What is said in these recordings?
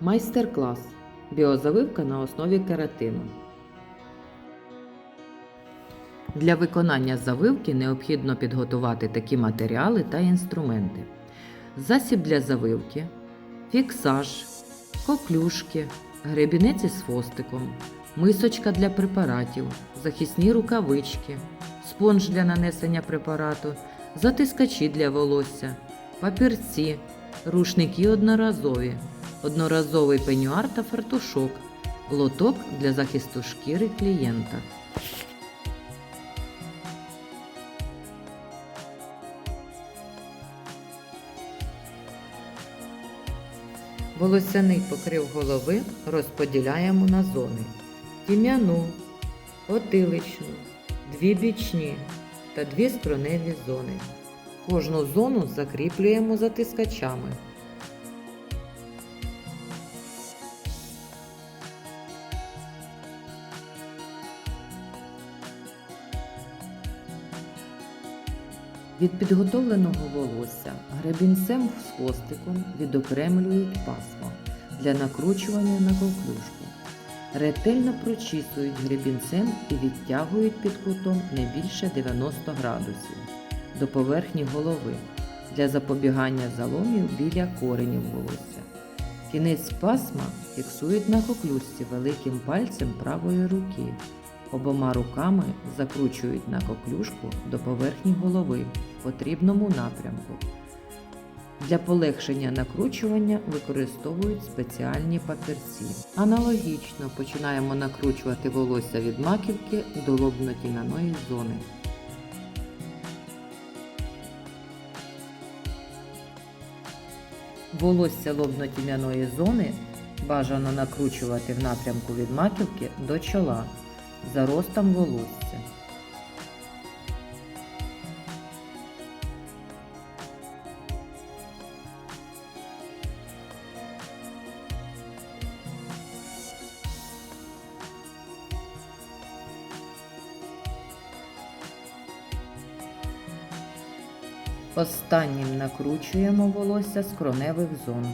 Майстер-клас. Біозавивка на основі кератину. Для виконання завивки необхідно підготувати такі матеріали та інструменти: засіб для завивки, фіксаж, коклюшки, гребінець із хвостиком, мисочка для препаратів, захисні рукавички, спонж для нанесення препарату, затискачі для волосся, папірці, рушники одноразові, одноразовий пенюар та фартушок, лоток для захисту шкіри клієнта. Волосяний покрив голови розподіляємо на зони: тім'яну, потиличну, дві бічні та дві скроневі зони. Кожну зону закріплюємо затискачами. Від підготовленого волосся гребінцем з хвостиком відокремлюють пасмо для накручування на коклюшку. Ретельно прочісують гребінцем і відтягують під кутом не більше 90 градусів до поверхні голови для запобігання заломів біля коренів волосся. Кінець пасма фіксують на коклюшці великим пальцем правої руки. Обома руками закручують на коклюшку до поверхні голови в потрібному напрямку. Для полегшення накручування використовують спеціальні папірці. Аналогічно починаємо накручувати волосся від маківки до лобно-тім'яної зони. Волосся лобно-тім'яної зони бажано накручувати в напрямку від маківки до чола за ростом волосся. Останнім накручуємо волосся з кроневих зон.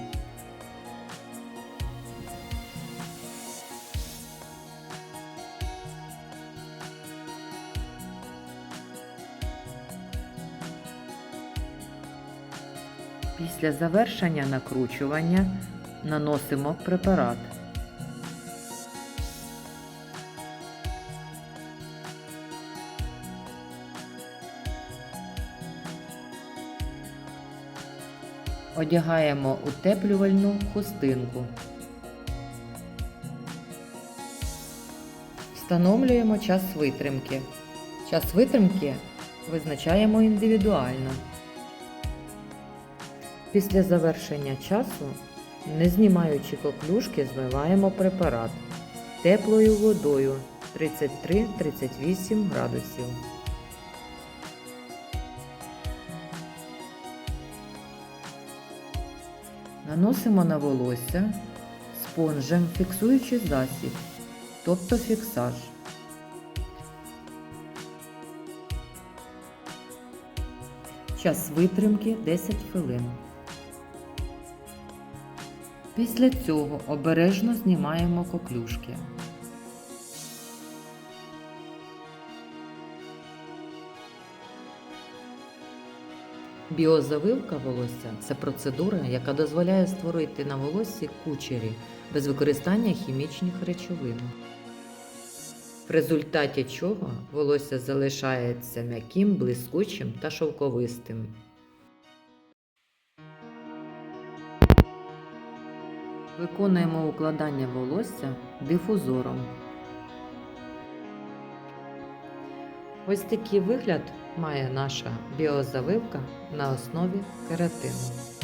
Після завершення накручування наносимо препарат. Одягаємо утеплювальну хустинку. Встановлюємо час витримки. Час витримки визначаємо індивідуально. Після завершення часу, не знімаючи коклюшки, змиваємо препарат теплою водою 33-38 градусів. Наносимо на волосся спонжем фіксуючий засіб, тобто фіксаж. Час витримки 10 хвилин. Після цього обережно знімаємо коклюшки. Біозавивка волосся це процедура, яка дозволяє створити на волоссі кучері без використання хімічних речовин. В результаті чого волосся залишається м'яким, блискучим та шовковистим. Виконуємо укладання волосся дифузором. Ось такий вигляд має наша біозавивка на основі кератину.